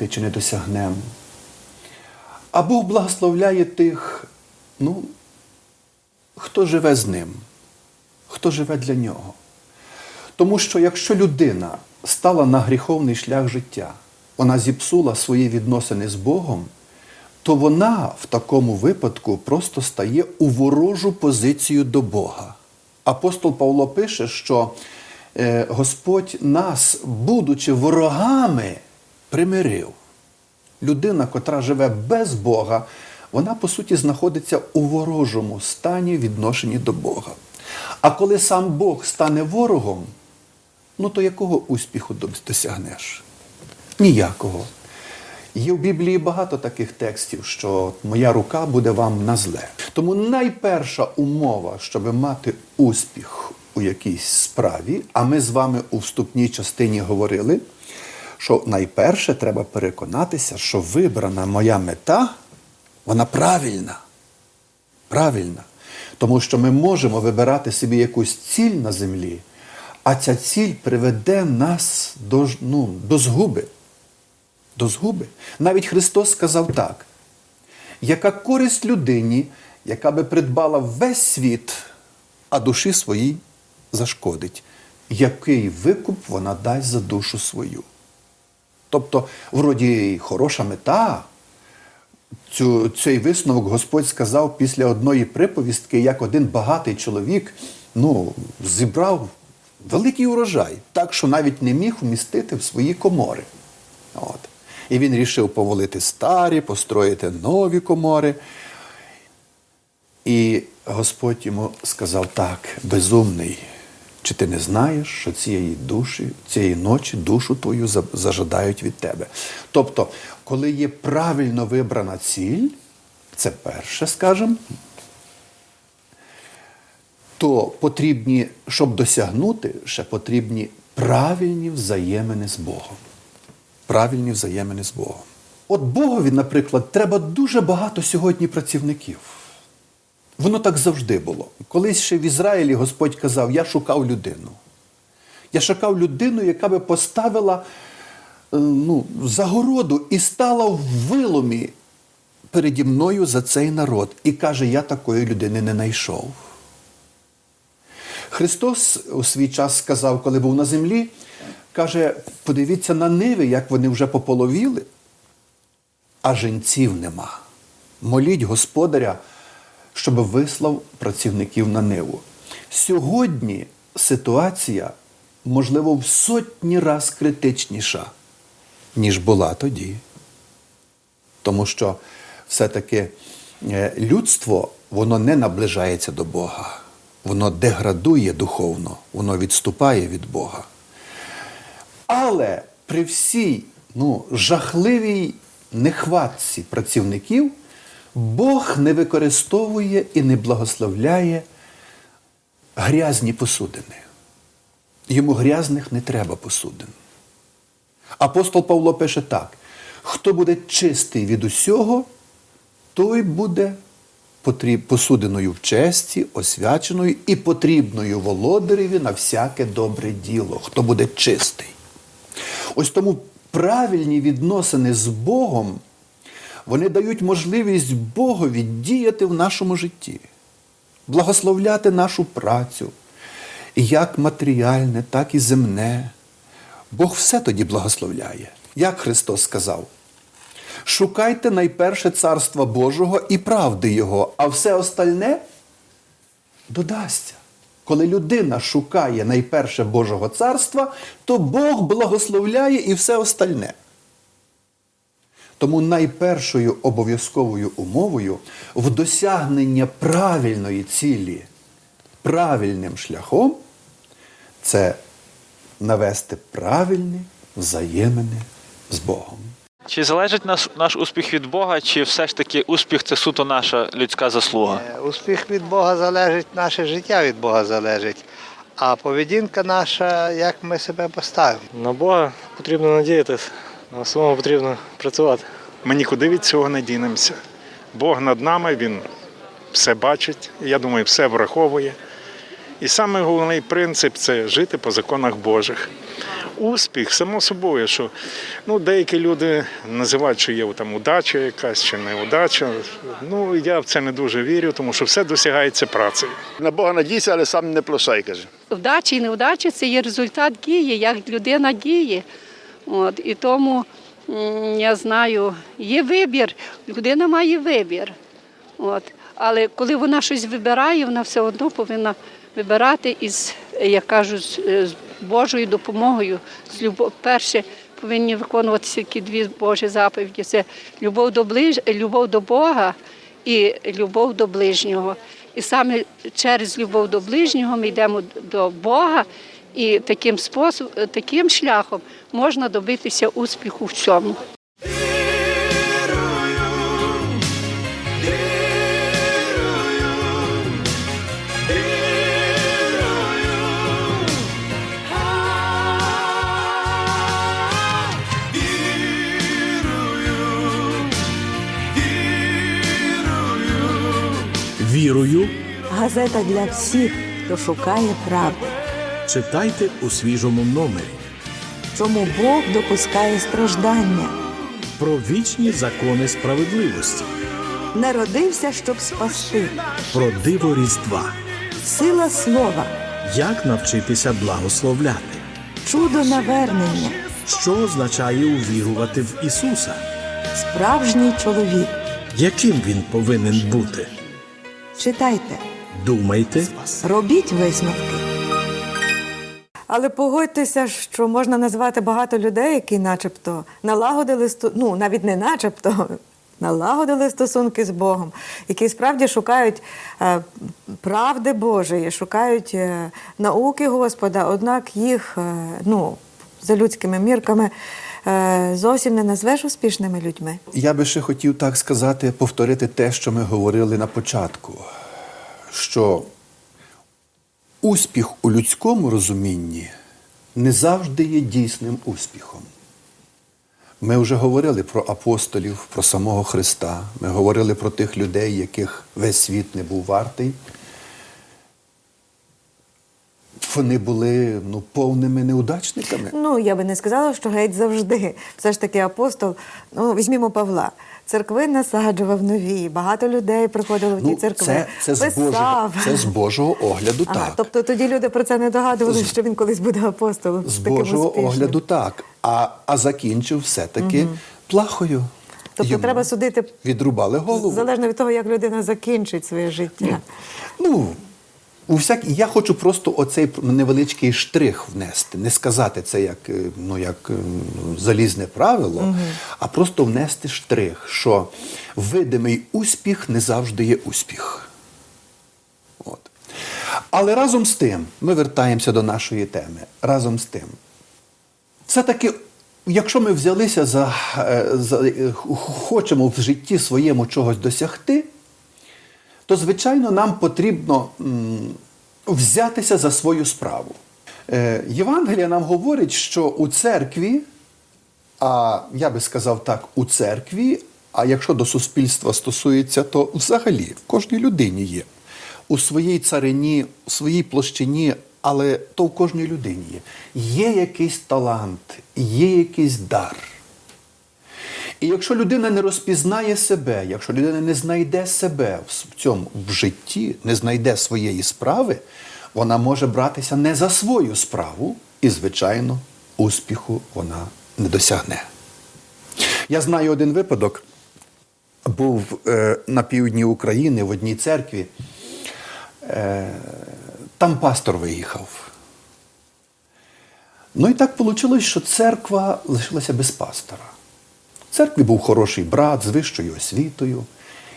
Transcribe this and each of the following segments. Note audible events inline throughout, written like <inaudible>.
досягнути чи не досягнемо. А Бог благословляє тих, ну, хто живе з ним, хто живе для нього. Тому що якщо людина стала на гріховний шлях життя, вона зіпсула свої відносини з Богом, то вона в такому випадку просто стає у ворожу позицію до Бога. Апостол Павло пише, що е, Господь нас, будучи ворогами, примирив. Людина, котра живе без Бога, вона по суті знаходиться у ворожому стані відношенні до Бога. А коли сам Бог стане ворогом, ну то якого успіху досягнеш? Ніякого. Є в Біблії багато таких текстів, що моя рука буде вам на зле. Тому найперша умова, щоб мати успіх у якійсь справі, а ми з вами у вступній частині говорили, що найперше треба переконатися, що вибрана моя мета, вона правильна. Правильна. Тому що ми можемо вибирати собі якусь ціль на землі, а ця ціль приведе нас до, ну, до згуби. До згуби. Навіть Христос сказав так: яка користь людині, яка би придбала весь світ, а душі своїй зашкодить, який викуп вона дасть за душу свою. Тобто, вроді, хороша мета. Цю, цей висновок Господь сказав після одної приповістки, як один багатий чоловік ну, зібрав великий урожай, так що навіть не міг вмістити в свої комори. От. І він рішив повалити старі, построїти нові комори. І Господь йому сказав так, безумний, чи ти не знаєш, що цієї душі, цієї ночі душу твою зажадають від тебе. Тобто, коли є правильно вибрана ціль, це перше, скажемо, то потрібні, щоб досягнути, ще потрібні правильні взаємини з Богом. Правильні взаємини з Богом. От Богові, наприклад, треба дуже багато сьогодні працівників. Воно так завжди було. Колись ще в Ізраїлі Господь казав: я шукав людину. Я шукав людину, яка би поставила е, ну, загороду і стала в виломі переді мною за цей народ. І каже, я такої людини не знайшов. Христос у свій час сказав, коли був на землі, каже: подивіться на ниви, як вони вже пополовіли, а женців нема. Моліть Господаря, щоб вислав працівників на ниву. Сьогодні ситуація, можливо, в сотні раз критичніша, ніж була тоді. Тому що все-таки е, людство воно не наближається до Бога, воно деградує духовно, воно відступає від Бога. Але при всій ну, жахливій нехватці працівників Бог не використовує і не благословляє грязні посудини. Йому грязних не треба посудин. Апостол Павло пише так: хто буде чистий від усього, той буде посудиною в честі, освяченою і потрібною володареві на всяке добре діло, хто буде чистий. Ось тому правильні відносини з Богом, вони дають можливість Богові діяти в нашому житті, благословляти нашу працю, як матеріальне, так і земне. Бог все тоді благословляє. Як Христос сказав, шукайте найперше царства Божого і правди Його, а все остальне додасться. Коли людина шукає найперше Божого царства, то Бог благословляє і все остальне. Тому найпершою обов'язковою умовою в досягнення правильної цілі правильним шляхом це навести правильні взаємини з Богом. Чи залежить наш, наш успіх від Бога, чи все ж таки успіх це суто наша людська заслуга? Е, Успіх від Бога залежить, наше життя від Бога залежить. А поведінка наша, як ми себе поставимо. На Бога потрібно надіятися, на самому потрібно працювати. Ми нікуди від цього не дінемося. Бог над нами, Він все бачить, я думаю, все враховує. І саме головний принцип це жити по законах Божих. успіх, само собою, що ну, деякі люди називають, що є там удача якась чи неудача. Ну, я в це не дуже вірю, тому що все досягається працею. На Бога надійся, але сам не плашай, каже. Вдача і невдача це є результат дії, як людина діє. От, і тому я знаю, є вибір, людина має вибір. От. Але коли вона щось вибирає, вона все одно повинна вибирати із, як кажуть, з, Божою допомогою. З любов... Перше повинні виконуватися тільки дві Божі заповіді: це любов до, ближ... любов до Бога і любов до ближнього. І саме через любов до ближнього ми йдемо до Бога, і таким способ, таким шляхом можна добитися успіху в цьому. Вірую, Газета для всіх, хто шукає правди. Читайте у свіжому номері Чому Бог допускає страждання? про вічні закони справедливості, Народився, щоб спасти. про диво Різдва, Сила слова, як навчитися благословляти, чудо навернення, що означає увірувати в Ісуса, справжній чоловік. яким він повинен бути. Читайте, Думайте, робіть висновки. Але погодьтеся, що можна назвати багато людей, які начебто налагодили ну навіть не начебто. <laughs> Налагодили стосунки з Богом, які справді шукають е, правди Божої, шукають е, науки Господа, однак їх е, ну, за людськими мірками е, зовсім не назвеш успішними людьми. Я би ще хотів так сказати, повторити те, що ми говорили на початку, що успіх у людському розумінні не завжди є дійсним успіхом. Ми вже говорили про апостолів, про самого Христа. Ми говорили про тих людей, яких весь світ не був вартий. Вони були ну, повними неудачниками. Ну, я би не сказала, що геть завжди. Все ж таки апостол, ну, візьмімо Павла. Церкви насаджував нові, багато людей приходило в ті Ну, церкви. це, це, з Божого, це з Божого огляду Ага, так. Тобто тоді люди про це не догадувалися, що він колись буде апостолом. З таким Божого успішним. огляду так. А, а закінчив все-таки плахою. Тобто Йому треба судити Відрубали голову. залежно від того, як людина закінчить своє життя. Ну, у всяк... Я хочу просто оцей невеличкий штрих внести, не сказати це як, е, ну, як е, залізне правило, а просто внести штрих, що видимий успіх не завжди є успіх. От. Але разом з тим, ми вертаємося до нашої теми. Разом з тим, все-таки, якщо ми взялися за, е, за хочемо в житті своєму чогось досягти, то звичайно нам потрібно взятися за свою справу. Е, Євангелія нам говорить, що у церкві, а я би сказав так, у церкві, а якщо до суспільства стосується, то взагалі в кожній людині є. У своїй царині, у своїй площині, але то в кожній людині є. Є якийсь талант, є якийсь дар. І якщо людина не розпізнає себе, якщо людина не знайде себе в цьому в житті, не знайде своєї справи, вона може братися не за свою справу, і, звичайно, успіху вона не досягне. Я знаю один випадок. Був е, на півдні України в одній церкві. Е, там пастор виїхав. Ну і так вийшло, що церква лишилася без пастора. В церкві був хороший брат з вищою освітою,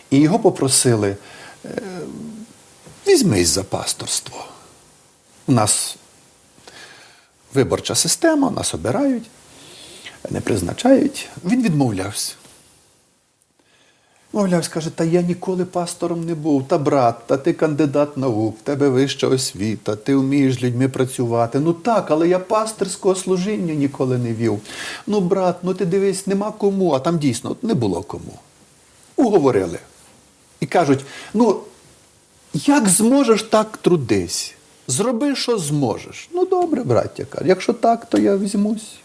і його попросили: е, візьмись за пасторство. У нас виборча система, нас обирають, не призначають. Він відмовлявся. Мовляв, скаже, та я ніколи пастором не був. Та брат, та ти кандидат наук, в тебе вища освіта, ти вмієш з людьми працювати. Ну так, але я пастирського служіння ніколи не вів. Ну, брат, ну ти дивись, нема кому, а там дійсно не було кому. Уговорили. І кажуть: ну, як зможеш так трудись? Зроби, що зможеш. Ну, добре, браття каже. Якщо так, то я візьмусь.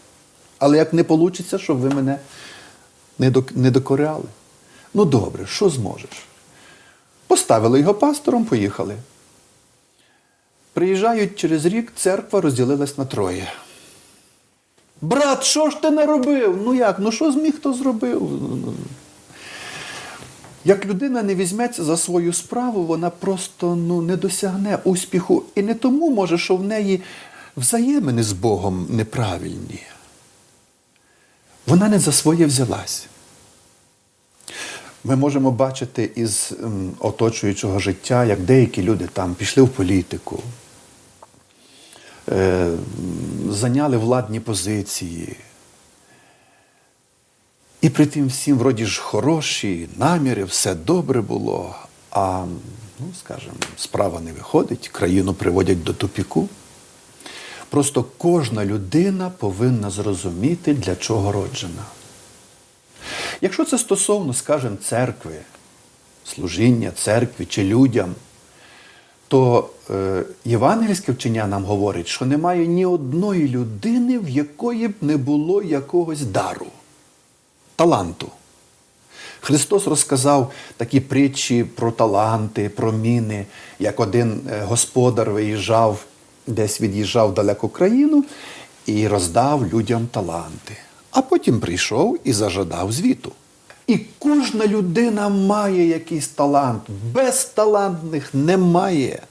Але як не вийде, щоб ви мене не докоряли. Ну, добре, що зможеш? Поставили його пастором, поїхали. Приїжджають через рік, церква розділилась на троє. Брат, що ж ти наробив? Ну як? Ну що зміг, хто зробив? Як людина не візьметься за свою справу, вона просто ну, не досягне успіху. І не тому, може, що в неї взаємини з Богом неправильні. Вона не за своє взялась. Ми можемо бачити із оточуючого життя, як деякі люди там пішли в політику, е, зайняли владні позиції. І при тим всім, вроді ж, хороші наміри, все добре було. А, ну, скажімо, справа не виходить, країну приводять до тупіку. Просто кожна людина повинна зрозуміти, для чого роджена. Якщо це стосовно, скажімо, церкви, служіння церкві чи людям, то е, євангельське вчення нам говорить, що немає ні одної людини, в якої б не було якогось дару, таланту. Христос розказав такі притчі про таланти, про міни, як один е, господар виїжджав, десь від'їжджав далеку країну і роздав людям таланти. А потім прийшов і зажадав звіту. І кожна людина має якийсь талант. Безталантних немає.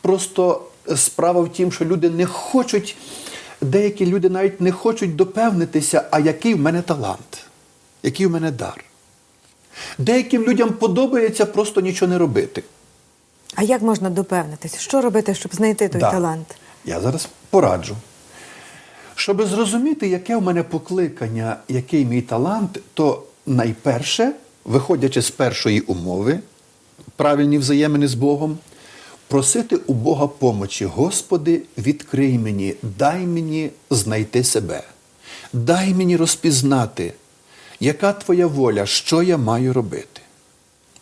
Просто справа в тім, що люди не хочуть, деякі люди навіть не хочуть допевнитися, а який в мене талант, який в мене дар. Деяким людям подобається просто нічого не робити. А як можна допевнитися? Що робити, щоб знайти той Да. талант? Я зараз пораджу. Щоб зрозуміти, яке в мене покликання, який мій талант, то найперше, виходячи з першої умови, правильні взаємини з Богом, просити у Бога помочі. Господи, відкрий мені, дай мені знайти себе, дай мені розпізнати, яка твоя воля, що я маю робити.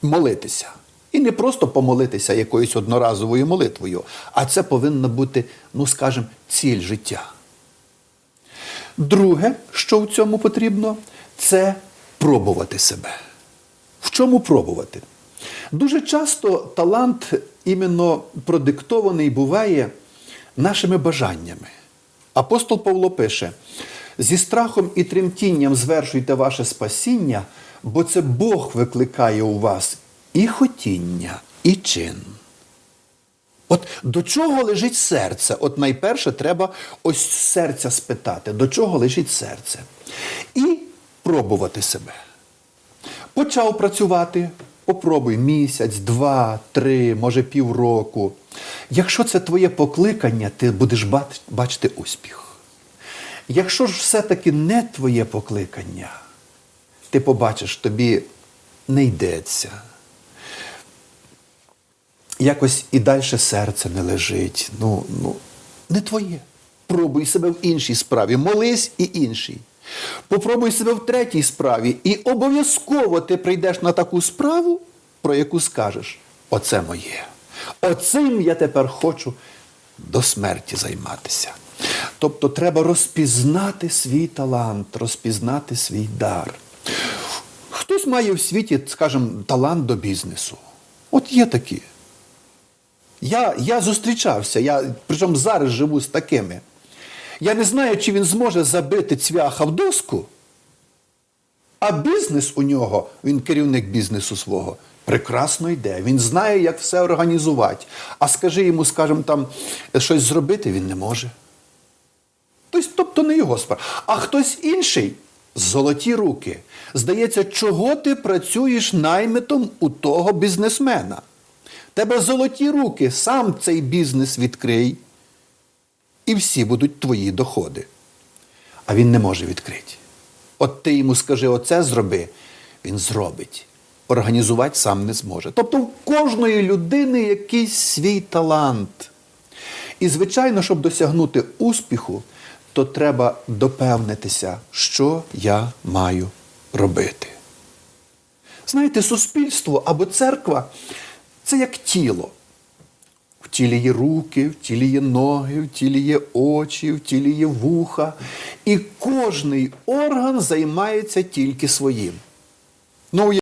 Молитися. І не просто помолитися якоюсь одноразовою молитвою, а це повинна бути, ну скажімо, ціль життя. Друге, що в цьому потрібно, це пробувати себе. В чому пробувати? Дуже часто талант іменно продиктований буває нашими бажаннями. Апостол Павло пише: зі страхом і тремтінням звершуйте ваше спасіння, бо це Бог викликає у вас і хотіння, і чин. От до чого лежить серце? От найперше треба ось серця спитати, до чого лежить серце. І пробувати себе. Почав працювати, попробуй місяць, два, три, може півроку. Якщо це твоє покликання, ти будеш бачити успіх. Якщо ж все-таки не твоє покликання, ти побачиш, тобі не йдеться. Якось і далі серце не лежить. Ну, ну, не твоє. Пробуй себе в іншій справі, молись і іншій. Попробуй себе в третій справі, і обов'язково ти прийдеш на таку справу, про яку скажеш: оце моє. Оцим я тепер хочу до смерті займатися. Тобто треба розпізнати свій талант, розпізнати свій дар. Хтось має в світі, скажімо, талант до бізнесу. От є такі. Я, я зустрічався, я причому зараз живу з такими. Я не знаю, чи він зможе забити цвяха в доску, а бізнес у нього, він керівник бізнесу свого, прекрасно йде. Він знає, як все організувати. А скажи йому, скажімо, там щось зробити, він не може. Тобто, не його справа. А хтось інший золоті руки. Здається, чого ти працюєш наймитом у того бізнесмена? Тебе золоті руки, сам цей бізнес відкрий, і всі будуть твої доходи. А він не може відкрити. От ти йому скажи, оце зроби, він зробить. Організувати сам не зможе. Тобто в кожної людини якийсь свій талант. І, звичайно, щоб досягнути успіху, то треба допевнитися, що я маю робити. Знаєте, суспільство або церква це як тіло. В тілі є руки, в тілі є ноги, в тілі є очі, в тілі є вуха. І кожний орган займається тільки своїм. Ну,